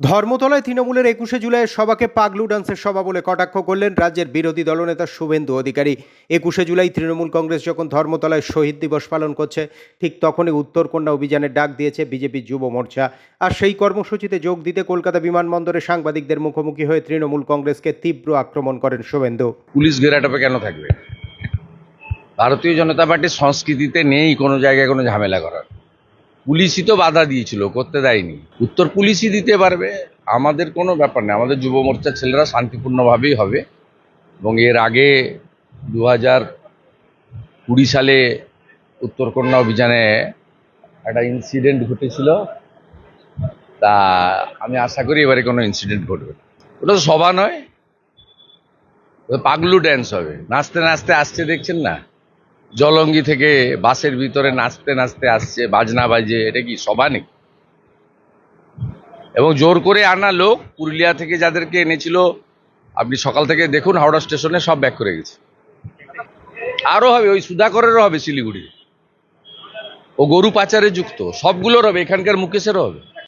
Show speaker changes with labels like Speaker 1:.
Speaker 1: ধর্মতলায় তৃণমূলের একুশে জুলাইয়ের সভাকে পাগলু ডান্সের সভা বলে কটাক্ষ করলেন রাজ্যের বিরোধী দলনেতা শুভেন্দু অধিকারী। একুশে জুলাই তৃণমূল কংগ্রেস যখন ধর্মতলায় শহীদ দিবস পালন করছে, ঠিক তখনই উত্তরকন্যা অভিযানের ডাক দিয়েছে বিজেপি যুব মোর্চা। আর সেই কর্মসূচিতে যোগ দিতে কলকাতা বিমানবন্দরে সাংবাদিকদের মুখোমুখি হয়ে তৃণমূল কংগ্রেসকে তীব্র আক্রমণ করেন শুভেন্দু।
Speaker 2: পুলিশ গেরাটপে কেন থাকবে? ভারতীয় জনতা পার্টির সংস্কৃতিতে নেই কোনো জায়গায় কোনো ঝামেলা করার। পুলিশই তো বাধা দিয়েছিল, করতে দেয়নি। উত্তর পুলিশই দিতে পারবে, আমাদের কোনো ব্যাপার নেই। আমাদের যুব মোর্চার ছেলেরা শান্তিপূর্ণভাবেই হবে। এবং এর আগে দু হাজার কুড়ি সালে উত্তরকন্যা অভিযানে একটা ইনসিডেন্ট ঘটেছিল। তা আমি আশা করি এবারে কোনো ইনসিডেন্ট ঘটবে ওটা তো সভা নয় পাগলু ড্যান্স হবে। নাচতে নাচতে আসছে, দেখছেন না? জলঙ্গি থেকে বাসের ভিতরে নাচতে নাচতে আসছে, বাজনা বাজে এটা কি সভা নেই এবং জোর করে আনা লোক পুরুলিয়া থেকে যাদেরকে এনেছিল, আপনি সকাল থেকে দেখুন হাওড়া স্টেশনে সব ব্যাক করে গেছে। আরও হবে, ওই সুধাকরেরও হবে শিলিগুড়ি ও গরু পাচারে যুক্ত, সবগুলোর হবে, এখানকার মুকেশেরও হবে।